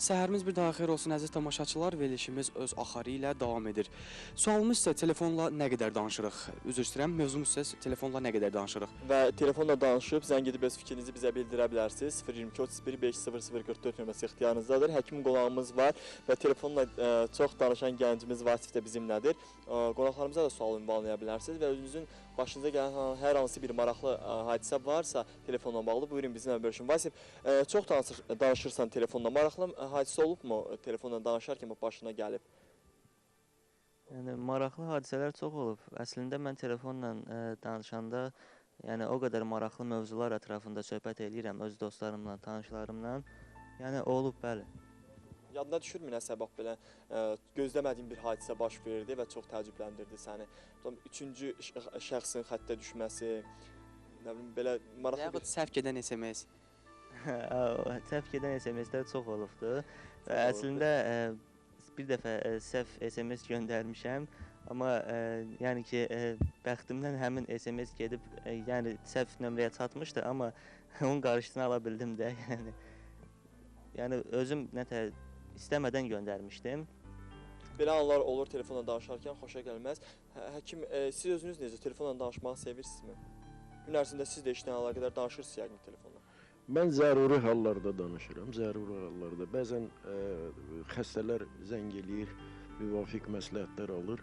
Səhərimiz bir daha xeyir olsun əziz tamaşaçılar. Verilişimiz öz axarı ilə davam edir. Sualımız isə telefonla nə qədər danışırıq? Üzr istəyirəm, mövzumuz isə telefonla nə qədər danışırıq? Və telefonla danışıb zəng edib öz fikrinizi bizə bildirə bilərsiniz. 022 31 50044 nömrəsi ixtiyarınızdadır. Həkim qonağımız var və telefonla ə, çox danışan gəncimiz Vasif də bizimlədir. Ə, qonaqlarımıza da sual ünvanlaya bilərsiniz və özünüzün başınıza gələn hər hansı bir maraqlı hadisə varsa telefonla bağlı buyurun bizimlə bölüşün. Vasif, ə, çox danışır, danışırsan telefonla. Maraqlı ə, hadisə olubmu telefonla danışarkən başına gəlib? Yəni maraqlı hadisələr çox olub. Əslində mən telefonla ə, danışanda, yəni o qədər maraqlı mövzular ətrafında söhbət eləyirəm öz dostlarımla, tanışlarımla. Yəni olub bəli. Yadına düşürmü nə səbəb belə ə, gözləmədiyin bir hadisə baş verdi və çox təəccübləndirdi səni? Üçüncü şəx- şəxsin xəttə düşməsi, nə bilim belə maraqlı Yaxud bir səhv gedən SMS. Səhv gedən SMS-lər çox olubdu. Və əslində ə, bir dəfə ə, səhv SMS göndərmişəm, amma ə, yəni ki, ə, bəxtimdən həmin SMS gedib, ə, yəni səhv nömrəyə çatmışdı, amma onun qarşısını ala bildim də, yəni. Yəni özüm nətə istəmədən göndərmişdim. belə anlar olur telefonla danışarkən xoşa gəlməz. Hə, həkim ə, siz özünüz necə telefonla danışmağı sevirsinizmi? Gün ərzində siz də işlə əlaqədar danışırsınız yəqin telefonla. Mən zəruri hallarda danışıram, zəruri hallarda. Bəzən ə, xəstələr zəng eləyir, müvafiq məsləhətlər alır.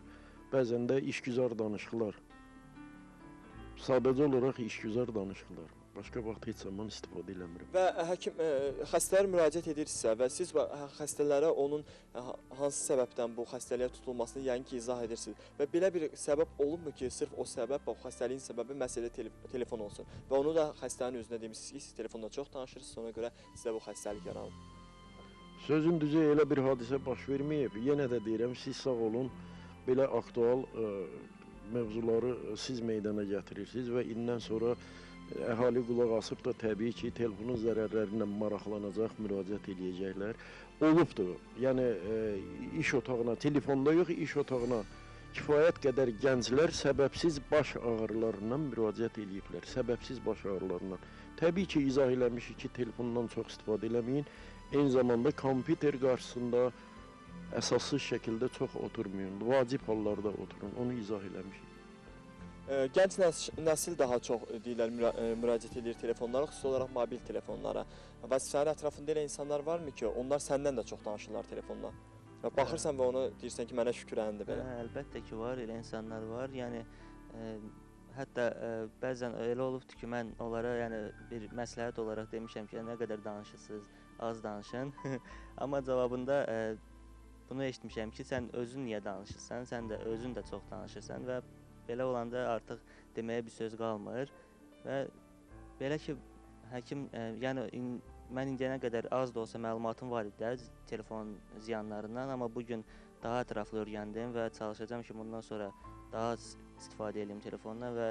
Bəzən də işgüzar danışıqlar. Sadəcə olaraq işgüzar danışıqlar. Başqa vaxt heç zaman istifadə eləmirəm. Və həkim ə, xəstələr müraciət edirsə və siz və xəstələrə onun hansı səbəbdən bu xəstəliyə tutulmasını yəqin ki, izah edirsiniz. Və belə bir səbəb olubmu ki, sırf o səbəb, o xəstəliyin səbəbi məsələ tele telefon olsun və onu da xəstənin özünə demisiniz ki, siz telefonda çox danışırsınız, ona görə sizə bu xəstəlik yaranıb. Sözün düzü elə bir hadisə baş verməyib. Yenə də deyirəm, siz sağ olun. Belə aktual ə, mövzuları siz meydana gətirirsiniz və indən sonra əhali qulaq asıb da təbii ki, telefonun zərərləri ilə maraqlanacaq, müraciət eləyəcəklər. Olubdu. Yəni ə, iş otağına, telefonda yox, iş otağına kifayət qədər gənclər səbəbsiz baş ağrılarından müraciət eləyiblər. Səbəbsiz baş ağrılarından. Təbii ki, izah eləmişik ki, telefondan çox istifadə eləməyin. Eyni zamanda kompüter qarşısında əsassız şəkildə çox oturmayın. Vacib hallarda oturun. Onu izah eləmişik. Gənc nəs- nəsil daha çox ə, deyirlər ə, müraciət edir telefonlara, xüsusi olaraq mobil telefonlara. Və sənin ətrafında elə insanlar varmı ki, onlar səndən də çox danışırlar telefonla? Baxırsan və ona deyirsən ki, mənə şükrəndir belə. Hə, əlbəttə ki, var, elə insanlar var. Yəni ə, hətta ə, bəzən elə olubdu ki, mən onlara yəni bir məsləhət olaraq demişəm ki, nə qədər danışırsınız, az danışın. Amma cavabında ə, bunu eşitmişəm ki, sən özün niyə danışırsan? Sən də özün də çox danışırsan və belə olanda artıq deməyə bir söz qalmır və belə ki, həkim ə, yəni in, mən indiyənə qədər az da olsa məlumatım var idi də telefon ziyanlarından, amma bu gün daha ətraflı öyrəndim və çalışacağam ki, bundan sonra daha az istifadə edeyim telefondan və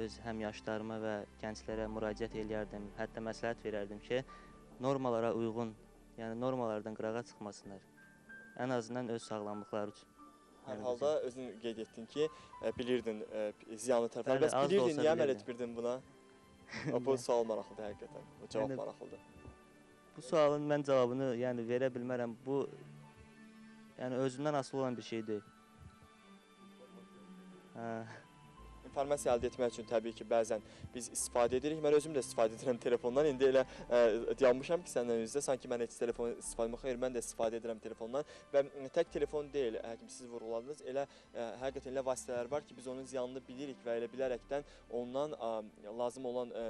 öz həmyaşlarıma və gənclərə müraciət eləyərdim. Hətta məsləhət verərdim ki, normalara uyğun, yəni normalardan qırağa çıxmasınlar. Ən azından öz sağlamlıqları üçün. Hər halda özün qeyd etdin ki, ə, bilirdin ə, ziyanlı tərəfləri. Bəli, Bəs bilirdin, niyə əməl etmirdin buna? Bu sual maraqlıdır həqiqətən. Bu cavab Yəni- maraqlıdır. Bu sualın mən cavabını yəni verə bilmərəm. Bu yəni özündən asılı olan bir şey deyil. Hə. İnformasiya əldə etmək üçün təbii ki, bəzən biz istifadə edirik. Mən özüm də istifadə edirəm telefondan. İndi elə ə, dayanmışam ki, səndən üzdə sanki mən heç telefon istifadə. Xeyr, mən də istifadə edirəm telefondan və tək telefon deyil, həkim siz vurğuladınız. Elə ə, həqiqətən elə vasitələr var ki, biz onun ziyanını bilirik və elə bilərəkdən ondan ə, lazım olan ə,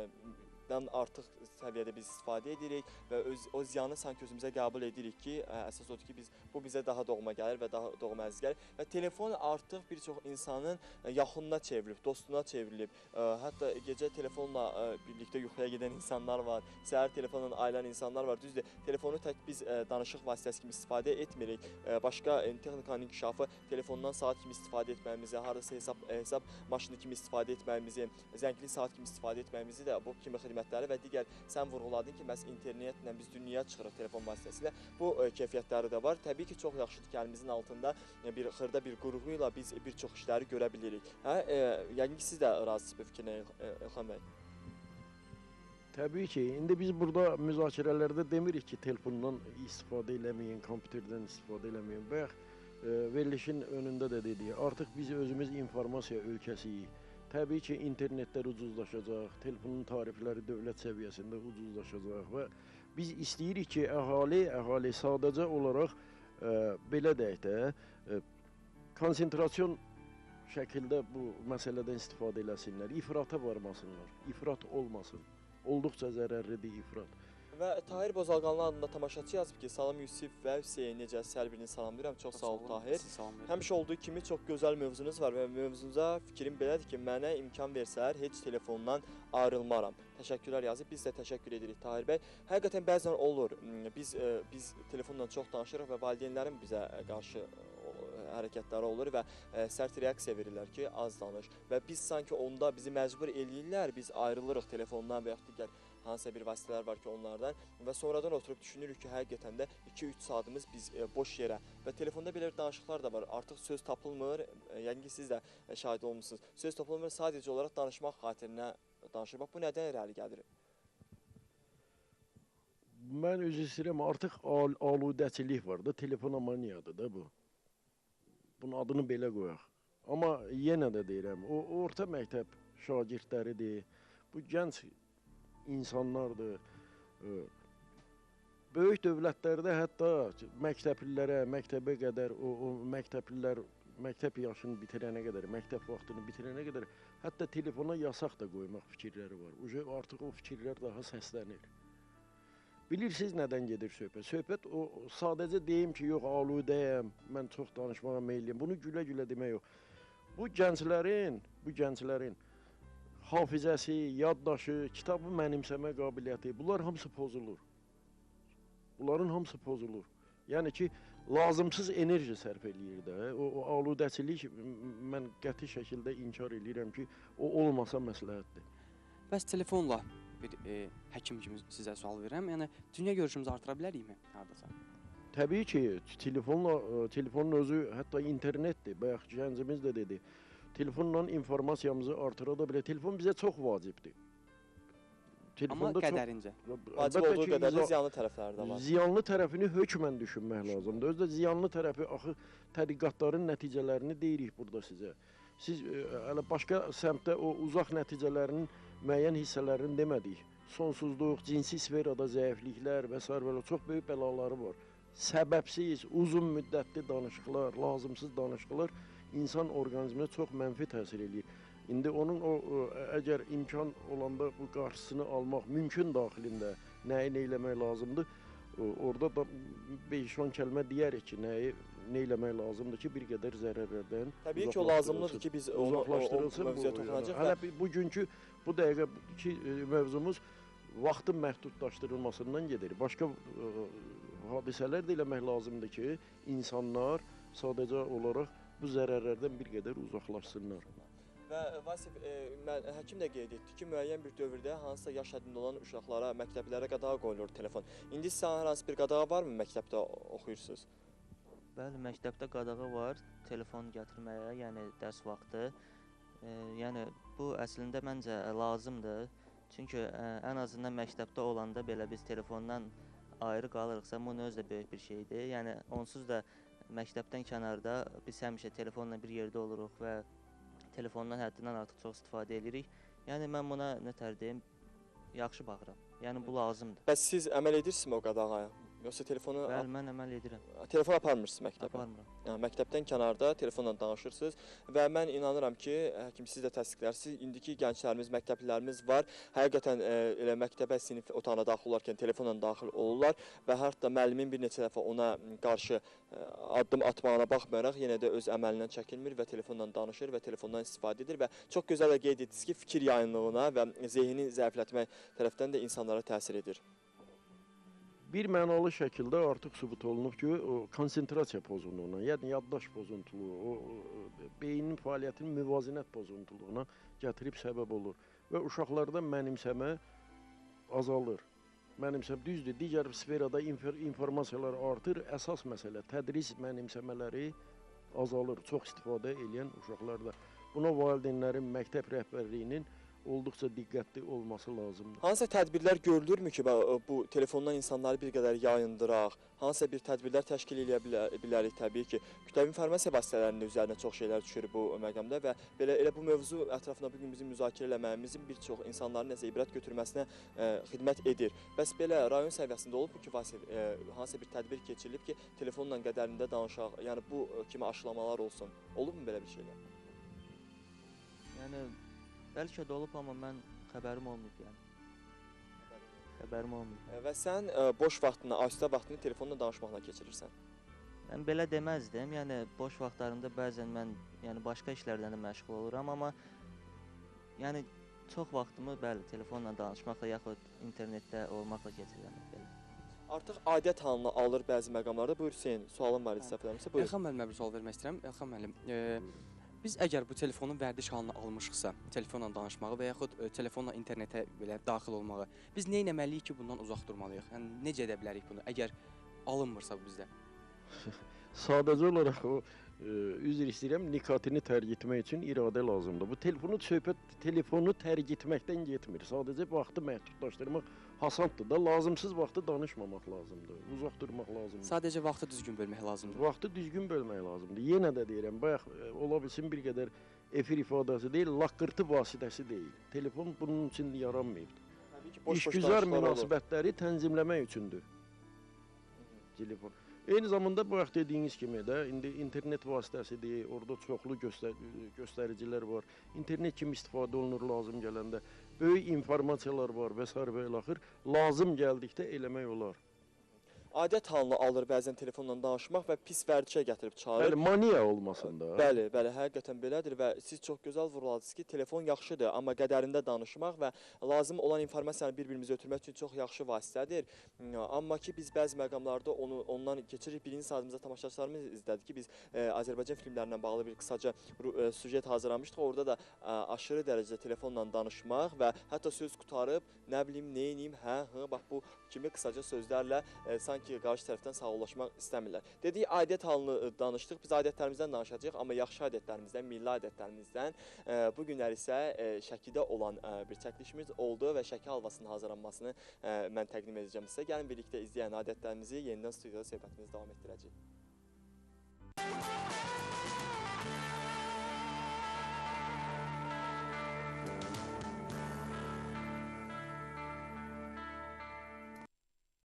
dan artıq səviyyədə biz istifadə edirik və öz o ziyanı sanki özümüzə qəbul edirik ki, ə, əsas odur ki, biz bu bizə daha doğma gəlir və daha doğma əziz gəlir və telefon artıq bir çox insanın yaxınına çevrilib, dostuna çevrilib. Ə, Hətta gecə telefonla ə, birlikdə yuxuya gedən insanlar var, səhər telefonla ayılan insanlar var. Düzdür, telefonu tək biz ə, danışıq vasitəsi kimi istifadə etmirik. Ə, Başqa ə, texnikanın inkişafı telefondan saat kimi istifadə etməyimizi, hardasa hesab hesab maşını kimi istifadə etməyimizi, zəngli saat kimi istifadə etməyimizi də bu kimi xidmətləri və digər sən vurğuladın ki, məhz internetlə biz dünyaya çıxırıq telefon vasitəsilə. Bu ə, keyfiyyətləri də var. Təbii ki, çox yaxşıdır ki, əlimizin altında ə, bir xırda bir qurğu ilə biz bir çox işləri görə bilirik. Hə, ə, yəqin ki, siz də razısınız bu fikrinə ə, İlxan bəy. Təbii ki, indi biz burada müzakirələrdə demirik ki, telefondan istifadə eləməyin, kompüterdən istifadə eləməyin. Bayaq e, verilişin önündə də dedik, artıq biz özümüz informasiya ölkəsiyik. Təbii ki, internetlər ucuzlaşacaq, telefonun tarifləri dövlət səviyyəsində ucuzlaşacaq və biz istəyirik ki, əhali, əhali sadəcə olaraq e, belə deyək də, e, konsentrasiyon şəkildə bu məsələdən istifadə eləsinlər, ifrata varmasınlar, ifrat olmasın. Olduqca zərərlidir ifrat. Və Tahir Bozalqanlı adında tamaşaçı yazıb ki, salam Yusif və Hüseyn necəsiz? Hər birini salamlayıram. Çox sağ ol Tahir. Həmişə olduğu kimi çox gözəl mövzunuz var və mövzunuza fikrim belədir ki, mənə imkan versələr heç telefondan ayrılmaram. Təşəkkürlər yazıb. Biz də təşəkkür edirik Tahir bəy. Həqiqətən bəzən olur. Biz biz telefonla çox danışırıq və valideynlərin bizə qarşı hərəkətləri olur və e, sərt reaksiya verirlər ki, az danış və biz sanki onda bizi məcbur eləyirlər, biz ayrılırıq telefondan və yaxud digər hansısa bir vasitələr var ki, onlardan və sonradan oturub düşünürük ki, həqiqətən də 2-3 saatımız biz e, boş yerə və telefonda belə danışıqlar da var. Artıq söz tapılmır. Yəqin ki, siz də e, şahid olmusunuz. Söz tapılmır, sadəcə olaraq danışmaq xatirinə danışır. Bax bu nədən irəli gəlir? Mən üzr istəyirəm, artıq al aludəçilik var da, telefonomaniyadır da bu. Bunun adını belə qoyaq. Amma yenə də deyirəm, o orta məktəb şagirdləridir. Bu gənc insanlardır. Böyük dövlətlərdə hətta məktəblilərə, məktəbə qədər o, o məktəblilər məktəb yaşını bitirənə qədər, məktəb vaxtını bitirənə qədər hətta telefona yasaq da qoymaq fikirləri var. Uje artıq o fikirlər daha səslənir. Bilirsiniz nədən gedir söhbət? Söhbət o sadəcə deyim ki, yox aludəyəm, mən çox danışmağa meylliyəm. Bunu gülə-gülə demək yox. Bu gənclərin, bu gənclərin hafizəsi, yaddaşı, kitabı mənimsəmə qabiliyyəti, bunlar hamısı pozulur. Bunların hamısı pozulur. Yəni ki, lazımsız enerji sərf eləyir də. O, o aludəçilik mən qəti şəkildə inkar eləyirəm ki, o olmasa məsləhətdir. Bəs telefonla bir e, həkim kimi sizə sual verirəm. Yəni dünya görüşümüzü artıra bilərikmi hardasa? Təbii ki, telefonla ə, telefonun özü hətta internetdir. Bayaq gəncimiz də dedi. Telefonla informasiyamızı artıra da bilər. Telefon bizə çox vacibdir. Amma qədərincə. Vacib olduğu qədər də ziyanlı tərəfləri də var. Ziyanlı tərəfini hökmən düşünmək lazımdır. Özü də ziyanlı tərəfi axı tədqiqatların nəticələrini deyirik burada sizə. Siz ə, hələ başqa səmtdə o uzaq nəticələrinin müəyyən hissələrini demədik. Sonsuzluq, cinsi sferada zəifliklər və sair belə çox böyük bəlaları var. Səbəbsiz, uzun müddətli danışıqlar, lazımsız danışıqlar insan orqanizminə çox mənfi təsir eləyir. İndi onun o, əgər imkan olanda bu qarşısını almaq mümkün daxilində nəyi nə eləmək lazımdır? Orada da 5-10 kəlmə deyərik ki, nəyi nə eləmək lazımdır ki, bir qədər zərərlərdən Təbii ki, o lazımlıdır ki, biz onu uzaqlaşdırılsın. mövzuya toxunacaq Hələ bugünkü bu dəqiqəki e, mövzumuz vaxtın məhdudlaşdırılmasından gedir. Başqa ə, hadisələr də eləmək lazımdır ki, insanlar sadəcə olaraq bu zərərlərdən bir qədər uzaqlaşsınlar. Və Vasif e, mən həkim də qeyd etdi ki, müəyyən bir dövrdə hansısa yaş həddində olan uşaqlara, məktəblərə qadağa qoyulur telefon. İndi sizin hər hansı bir qadağa varmı məktəbdə oxuyursunuz? Bəli, məktəbdə qadağa var telefon gətirməyə, yəni dərs vaxtı. E, yəni bu əslində məncə lazımdır. Çünki ə, ən azından məktəbdə olanda belə biz telefondan ayrı qalırıqsa, bu özü də böyük bir şeydir. Yəni onsuz da məktəbdən kənarda biz həmişə telefonla bir yerdə oluruq və telefondan həddindən artıq çox istifadə edirik. Yəni mən buna nətər deyim, yaxşı baxıram. Yəni bu lazımdır. Bəs siz əməl edirsinizmi o qadağaya? Yoxsa telefonu Bəli, mən əməl edirəm. telefon aparmırsınız məktəbə? Aparmıram. Yəni, məktəbdən kənarda telefonla danışırsınız və mən inanıram ki, həkim siz də təsdiqlərsiniz. İndiki gənclərimiz, məktəblilərimiz var. Həqiqətən e, elə məktəbə, sinif otağına daxil olarkən telefonla daxil olurlar və hətta müəllimin bir neçə dəfə ona qarşı e, addım atmağına baxmayaraq yenə də öz əməlindən çəkinmir və telefonla danışır və telefondan istifadə edir və çox gözəl də qeyd etdiniz ki, fikir yayınlığına və zehni zəiflətmək tərəfdən də insanlara təsir edir. Bir mənalı şəkildə artıq sübut olunub ki, o konsentrasiya pozuntuluğuna, yəni yaddaş pozuntuluğu, o, o beynin fəaliyyətinin müvazinət pozuntuluğuna gətirib səbəb olur və uşaqlarda mənimsəmə azalır. Mənimsəm düzdür, digər sferada infor informasiyalar artır, əsas məsələ tədris mənimsəmələri azalır çox istifadə edən uşaqlarda. Buna valideynlərin, məktəb rəhbərliyinin olduqca diqqətli olması lazımdır. Hansısa tədbirlər görülürmü ki, bə- bu telefondan insanları bir qədər yayındıraq? Hansısa bir tədbirlər təşkil edə bilər, bilərik təbii ki. Kütləvi informasiya vasitələrinin üzərinə çox şeylər düşür bu məqamda və belə elə bu mövzu ətrafında bu gün bizim müzakirə eləməyimizin bir çox insanların nəsə ibrət götürməsinə ə, xidmət edir. Bəs belə rayon səviyyəsində olubmu ki, Vasif, ə, hansısa bir tədbir keçirilib ki, telefonla qədərində danışaq, yəni bu kimi aşılamalar olsun. Olubmu belə bir şeylər? Yəni bəlkə də olub, amma mən xəbərim olmayıb yəni. Xəbərim olmayıb. Ə, Və sən ə, boş vaxtını, asudə vaxtını telefonla danışmaqla keçirirsən. Mən belə deməzdim. Yəni boş vaxtlarımda bəzən mən yəni başqa işlərlə də məşğul oluram, amma yəni çox vaxtımı bəli telefonla danışmaqla yaxud internetdə olmaqla keçirirəm belə. Artıq adət halına alır bəzi məqamlarda. Buyur Hüseyn, sualın var idi səhv eləmirəmsə. Buyur. Elxan müəllimə bir sual vermək istəyirəm. Elxan müəllim, e, biz əgər bu telefonun vərdiş halına almışıqsa, telefonla danışmağı və yaxud e, telefonla internetə belə daxil olmağı, biz nə etməliyik ki, bundan uzaq durmalıyıq? Yəni necə edə bilərik bunu əgər alınmırsa bu bizdə? Sadəcə olaraq o üzr istəyirəm, nikotini tərk etmək üçün iradə lazımdır. Bu telefonu söhbət telefonu tərk etməkdən getmir. Sadəcə vaxtı məhdudlaşdırmaq hasanddır da, lazımsız vaxtı danışmamaq lazımdır. Uzaq durmaq lazımdır. Sadəcə vaxtı düzgün bölmək lazımdır. Vaxtı düzgün bölmək lazımdır. Yenə də deyirəm, bayaq e, ola bilsin bir qədər efir ifadəsi deyil, laqqırtı vasitəsi deyil. Telefon bunun üçün yaranmayıb. Təbii ki, boş-boş İşgüzar münasibətləri tənzimləmək üçündür telefon. Eyni zamanda bayaq dediyiniz kimi də indi internet vasitəsidir, orada çoxlu göstər göstəricilər var. İnternet kimi istifadə olunur lazım gələndə. Böyük informasiyalar var və sair və ilaxır. Lazım gəldikdə eləmək olar. Adət halına alır bəzən telefonla danışmaq və pis vərdişə gətirib çıxarır. Bəli, maniya olmasın da. Bəli, bəli, həqiqətən belədir və siz çox gözəl vurğuladınız ki, telefon yaxşıdır, amma qədərində danışmaq və lazım olan informasiyanı bir-birimizə ötürmək üçün çox yaxşı vasitədir. Amma ki biz bəzi məqamlarda onu ondan keçirik. Birinci saatımızda tamaşaçılarımız izlədi ki, biz e, Azərbaycan filmlərindən bağlı bir qısaca ru- e, süjet hazırlamışdıq. Orada da e, aşırı dərəcədə telefonla danışmaq və hətta söz qutarıb, nə bilim, nə edeyim, hə, hı, bax bu kimi qısaca sözlərlə e, sanki ki, qarşı tərəfdən sağollaşmaq istəmirlər. Dedik, adət halını e, danışdıq. Biz adətlərimizdən danışacağıq, amma yaxşı adətlərimizdən, milli adətlərimizdən e, bu günlər isə e, Şəkidə olan bir çəkilişimiz oldu və Şəki halvasının hazırlanmasını mən təqdim edəcəm sizə. Gəlin birlikdə izləyən adətlərimizi yenidən studiyada söhbətimizi davam etdirəcəyik.